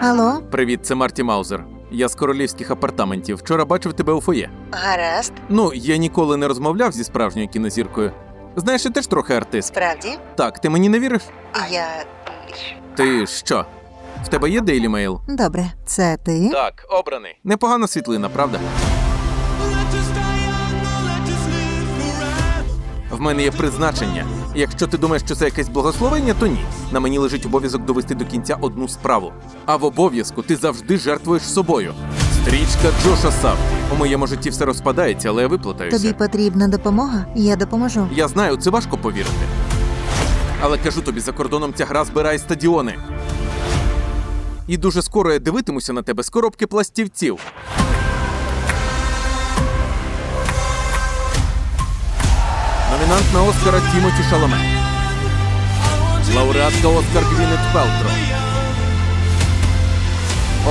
Алло, Привіт, це Марті Маузер. Я з королівських апартаментів. Вчора бачив тебе у фоє. гаразд, Ну, я ніколи не розмовляв зі справжньою кінозіркою. Знаєш, я теж трохи артист. справді? Так, ти мені не віриш? Я. Ти що? В тебе є Daily Mail? Добре, це ти? Так, обраний. Непогана світлина, правда? Мене є призначення. Якщо ти думаєш, що це якесь благословення, то ні. На мені лежить обов'язок довести до кінця одну справу. А в обов'язку ти завжди жертвуєш собою. Стрічка Джоша Сафті. У моєму житті все розпадається, але я виплатаюся. Тобі потрібна допомога? Я допоможу. Я знаю, це важко повірити. Але кажу тобі, за кордоном ця гра збирає стадіони. І дуже скоро я дивитимуся на тебе з коробки пластівців. Номінант на Оскара Тімоті Шаломе. Лауреатка Оскар Гвінет Пелтро.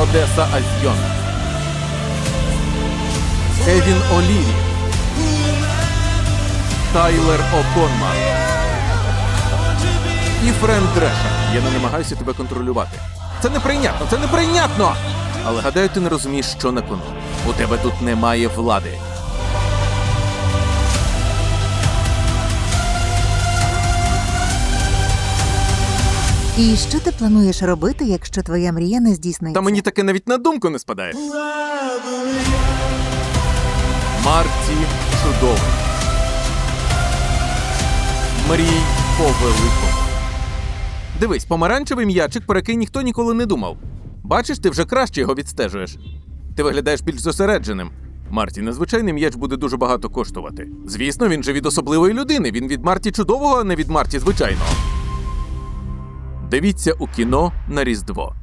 Одеса Азьйон. Кевін Оліві. Тайлер Оконмар. І Френ Дреша. Я не намагаюся тебе контролювати. Це неприйнятно, це неприйнятно! Але гадаю, ти не розумієш, що на кону. У тебе тут немає влади. І що ти плануєш робити, якщо твоя мрія не здійсниться? Та мені таке навіть на думку не спадає. Марті чудовий. Мрій по великому. Дивись, помаранчевий м'ячик, про який ніхто ніколи не думав. Бачиш, ти вже краще його відстежуєш. Ти виглядаєш більш зосередженим. Марті, незвичайний м'яч буде дуже багато коштувати. Звісно, він же від особливої людини. Він від Марті чудового, а не від Марті звичайного. Дивіться у кіно на Різдво.